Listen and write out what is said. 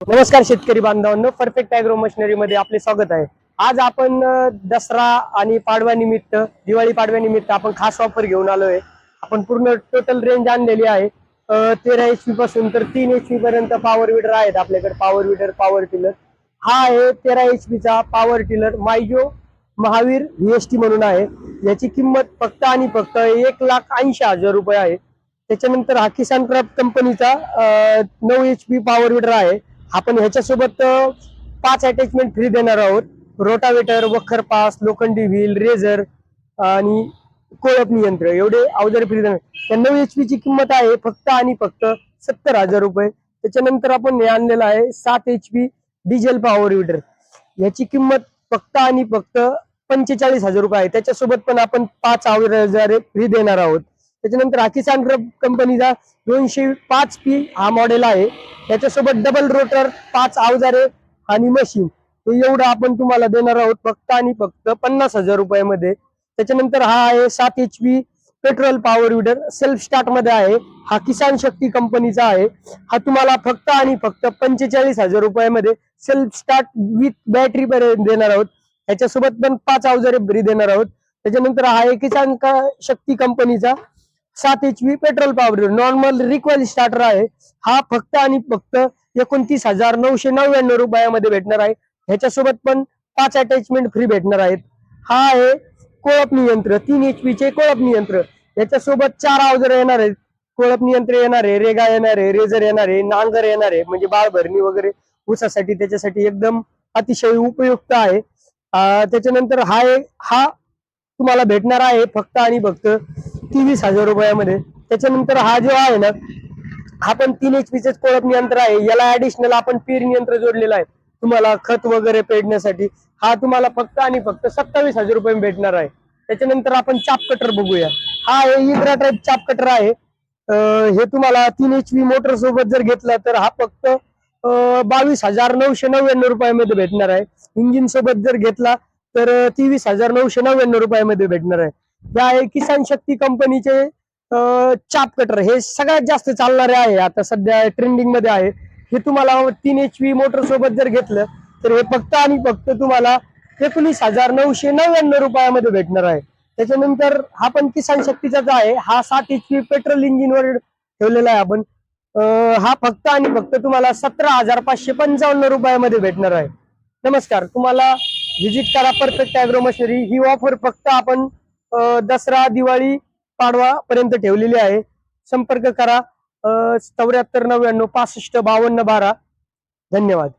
नमस्कार शेतकरी बांधवांनो परफेक्ट अॅग्रो मशिनरी मध्ये आपले स्वागत आहे. आज आपण दसरा आणि पाडव्या निमित्त दिवाळी पाडव्यानिमित्त आपण खास ऑफर घेऊन आलोय. आपण पूर्ण टोटल रेंज आणलेली आहे. तेरा एच पी पासून तर तीन एच पी पर्यंत पॉवर विडर आहेत आपल्याकडे पॉवर विडर पॉवर टिलर हा आहे तेरा एच चा पॉवर टिलर मायजो महावीर व्हीएसटी म्हणून आहे. याची किंमत फक्त आणि फक्त एक लाख ऐंशी हजार रुपये आहे. त्याच्यानंतर हा किसान क्राफ्ट कंपनीचा नऊ एच पी पॉवर विडर आहे. आपण ह्याच्यासोबत पाच अटॅचमेंट फ्री देणार आहोत. रोटावेटर वखर पास लोखंडी व्हील रेझर आणि कोळपणी यंत्र एवढे अवजार फ्री देणार. त्या नऊ एच ची किंमत आहे फक्त आणि फक्त सत्तर हजार रुपये. त्याच्यानंतर आपण हे आणलेलं आहे सात H P diesel power weeder याची किंमत फक्त आणि फक्त पंचेचाळीस हजार रुपये आहे. त्याच्यासोबत पण आपण पाच हजार फ्री देणार आहोत. त्याच्यानंतर हा किसान कंपनीचा दोनशे पाच पी हा मॉडेल आहे. त्याच्यासोबत डबल रोटर पाच अवजारे आणि मशीन हे एवढं आपण तुम्हाला देणार आहोत फक्त आणि फक्त पन्नास हजार रुपयामध्ये. त्याच्यानंतर हा आहे सात H P petrol power weeder self स्टार्टमध्ये आहे. हा किसान शक्ती कंपनीचा आहे. हा तुम्हाला फक्त आणि फक्त पंचेचाळीस हजार रुपयामध्ये सेल्फ स्टार्ट विथ बॅटरी देणार आहोत. त्याच्यासोबत पण पाच अवजारे देणार आहोत. त्याच्यानंतर हा आहे किसान शक्ती कंपनीचा. सात H P petrol power normal recoil starter आहे. हा फक्त आणि फक्त एकोणतीस हजार नऊशे नव्याण्णव रुपयामध्ये भेटणार आहे. ह्याच्यासोबत पण पाच अटॅचमेंट फ्री भेटणार आहेत. हा आहे कोळपणी यंत्र तीन एच चे कोळपणी यंत्र याच्यासोबत चार अवजार येणार आहेत. कोळपणी यंत्र येणार आहे रेगा येणार आहे रेझर येणार आहे नांगर येणार आहे. म्हणजे बाळ भरणी वगैरे ऊसासाठी त्याच्यासाठी एकदम अतिशय उपयुक्त आहे. त्याच्यानंतर हा हा तुम्हाला भेटणार आहे फक्त आणि फक्त तेवीस हजार रुपयामध्ये. त्याच्यानंतर हा जो आहे ना हा पण तीन एच पीच कोळप यंत्र आहे. याला ऍडिशनल आपण पेरणी यंत्र जोडलेलं आहे. तुम्हाला खत वगैरे पेरण्यासाठी. हा तुम्हाला फक्त आणि फक्त सत्तावीस हजार रुपये भेटणार आहे. त्याच्यानंतर आपण चाप कटर बघूया. हा आहे इग्रा टाईप चाप कटर आहे. हे तुम्हाला तीन एच पी मोटर सोबत जर घेतला तर हा फक्त बावीस हजार नऊशे नव्याण्णव रुपयामध्ये भेटणार आहे. इंजिन सोबत जर घेतला तर तेवीस हजार नऊशे नव्याण्णव रुपयामध्ये भेटणार आहे. हे आहे किसान शक्ती कंपनीचे चाप कटर हे सगळ्यात जास्त चालणारे आहे. आता सध्या ट्रेंडिंगमध्ये आहे. हे तुम्हाला तीन एच पी मोटर सोबत जर घेतलं तर हे फक्त आणि फक्त तुम्हाला एकोणीस हजार नऊशे नव्याण्णव रुपयामध्ये भेटणार आहे. त्याच्यानंतर हा पण किसान शक्तीचाच आहे. हा सात एच पी पेट्रोल इंजिनवर ठेवलेला आहे आपण. हा फक्त आणि फक्त तुम्हाला सतरा हजार पाचशे पंचावन्न रुपयामध्ये भेटणार आहे. नमस्कार. तुम्हाला व्हिजिट करा परफेक्ट अॅग्रो मशिनरी ही ऑफर फक्त आपण दसरा दिवाळी पाडवा पर्यंत ठेवलेली आहे. संपर्क करा. चौऱ्याहत्तर नव्याण्णव पासष्ट बावन्न बारा. धन्यवाद.